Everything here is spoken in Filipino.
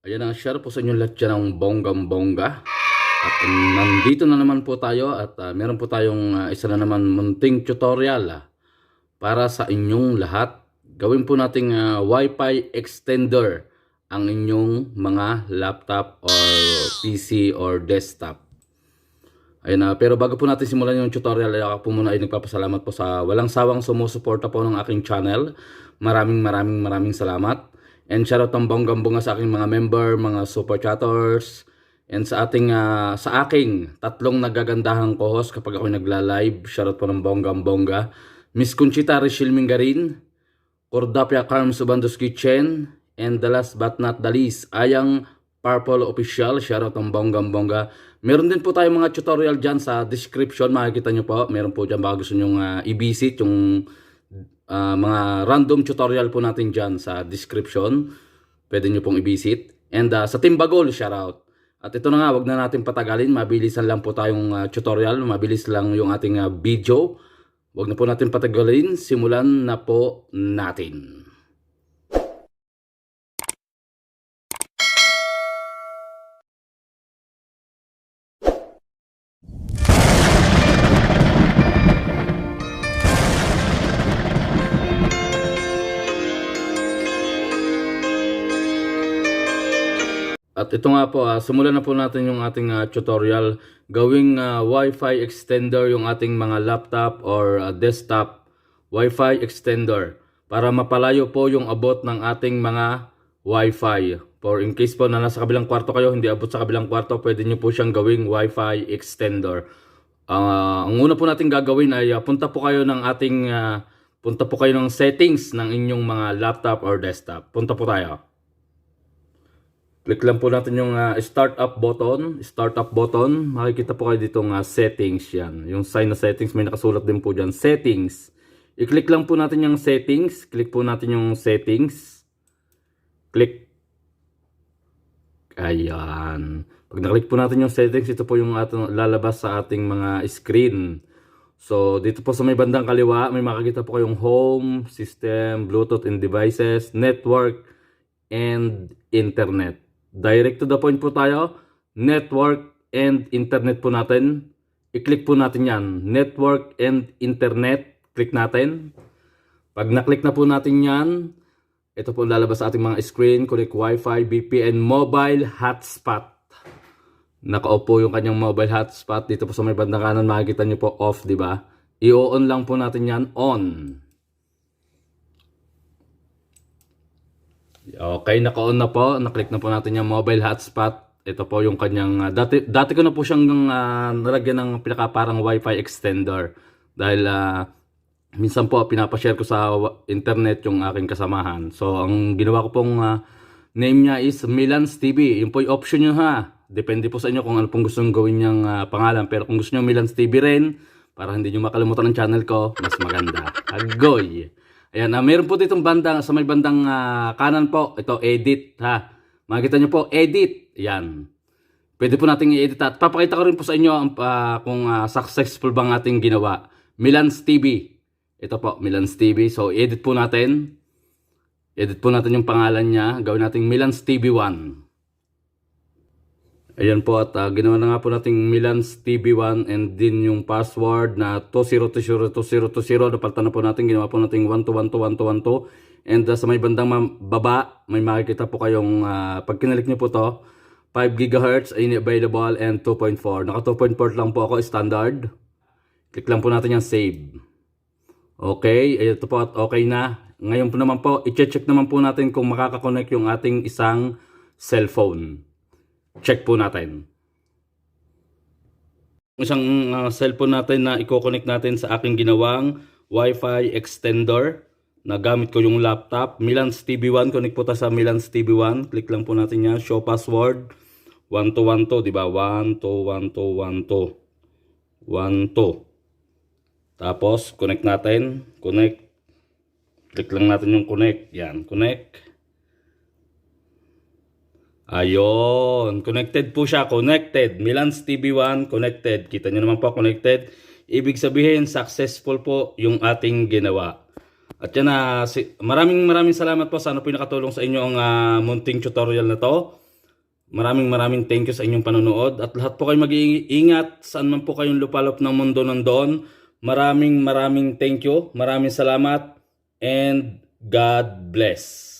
Ayan ang share po sa inyo lahat dyan ng bonggam-bongga. At um, nandito na naman po tayo at ah, meron po tayong ah, isa na naman munting tutorial ah, para sa inyong lahat. Gawin po nating ah, Wi-Fi extender ang inyong mga laptop or PC or desktop. Ayun na, pero bago po natin simulan yung tutorial, ay ako po muna ay nagpapasalamat po sa walang sawang sumusuporta po ng aking channel. Maraming maraming maraming salamat. And shoutout ng bonggang-bunga sa aking mga member, mga super chatters, and sa ating ah, sa aking tatlong nagagandahang co-host kapag ako nagla-live. Shoutout po ng bonggang-bongga. Miss Conchita Rachel Mingarin, Cordapia Carms Ubandos Kitchen, and the last but not the least, Ayang Purple Official, shoutout ng bonggam bongga. Meron din po tayong mga tutorial dyan sa description, makikita nyo po. Meron po dyan baka gusto nyo uh, i-visit yung ah, mga random tutorial po natin dyan sa description. Pwede nyo pong i-visit. And ah, sa Timbagol, shoutout. At ito na nga, wag na natin patagalin. Mabilisan lang po tayong ah, tutorial. Mabilis lang yung ating ah, video. Wag na po natin patagalin. Simulan na po natin. At ito nga po, ah, simulan na po natin yung ating ah, tutorial. Gawing ah, Wi-Fi extender yung ating mga laptop or ah, desktop Wi-Fi extender para mapalayo po yung abot ng ating mga Wi-Fi. For in case po na nasa kabilang kwarto kayo, hindi abot sa kabilang kwarto, pwede nyo po siyang gawing Wi-Fi extender. Ah, ang una po natin gagawin ay ah, punta po kayo ng ating ah, punta po kayo ng settings ng inyong mga laptop or desktop. Punta po tayo. Click lang po natin yung ah, startup button. Startup button. Makikita po kayo dito ng settings yan. Yung sign na settings, may nakasulat din po dyan. Settings. I-click lang po natin yung settings. Click po natin yung settings. Click. Ayan. Pag naklik po natin yung settings, ito po yung ating, lalabas sa ating mga screen. So, dito po sa may bandang kaliwa, may makikita po kayong home, system, bluetooth and devices, network, and internet. Direct to the point po tayo. Network and internet po natin. I-click po natin yan. Network and internet. Click natin. Pag na-click na po natin yan, ito po lalabas sa ating mga screen. Connect Wi-Fi, VPN, mobile hotspot. Naka-off po yung kanyang mobile hotspot. Dito po sa may bandang kanan, makikita nyo po off, di ba? I-on lang po natin yan, on. Okay, naka-on na po. Naklik na po natin yung mobile hotspot. Ito po yung kanyang, ah, dati, dati ko na po siyang ah, nalagyan ng pinaka parang wifi extender. Dahil ah, minsan po pinapashare ko sa internet yung aking kasamahan. So, ang ginawa ko pong ah, name niya is Milans TV. Yung po yung option nyo ha. Depende po sa inyo kung ano pong gusto nyo gawin niyang ah, pangalan. Pero kung gusto nyo Milans TV rin, para hindi nyo makalimutan ang channel ko, mas maganda. Agoy! Ayan, ah, meron po ditong banda, sa may bandang ah, kanan po, ito, edit, ha. Makikita nyo po, edit. Ayan. Pwede po nating i-edit at papakita ko rin po sa inyo ah, kung ah, successful bang ating ginawa. Milans TV. Ito po, Milans TV. So, edit po natin. Edit po natin yung pangalan niya. Gawin natin Milans TV 1. Ayan po at ah, ginawa na nga po nating Milans TV1 and din yung password na 20202020 napalitan na po natin ginawa po nating 12121212 and ah, sa may bandang baba may makikita po kayong ah, pag kinalik nyo po to 5 GHz ay available and 2.4 naka 2.4 lang po ako standard. Click lang po natin yung save. Okay ito po at okay na. Ngayon po naman po i-check naman po natin kung makakakonect yung ating isang cellphone check po natin. Isang uh, cellphone natin na i-connect natin sa aking ginawang Wi-Fi extender na gamit ko yung laptop. Milans TV1, connect po tayo sa Milans TV1. Click lang po natin yan. Show password. 1212, di ba? 121212. 12. Tapos, connect natin. Connect. Click lang natin yung connect. Yan, connect. Ayon, connected po siya, connected. Milans TV1, connected. Kita nyo naman po, connected. Ibig sabihin, successful po yung ating ginawa. At yan na, si, maraming maraming salamat po sa ano po nakatulong sa inyo ang ah, munting tutorial na to. Maraming maraming thank you sa inyong panonood at lahat po kayo mag-iingat saan man po kayong lupalop ng mundo nandoon. Maraming maraming thank you, maraming salamat and God bless.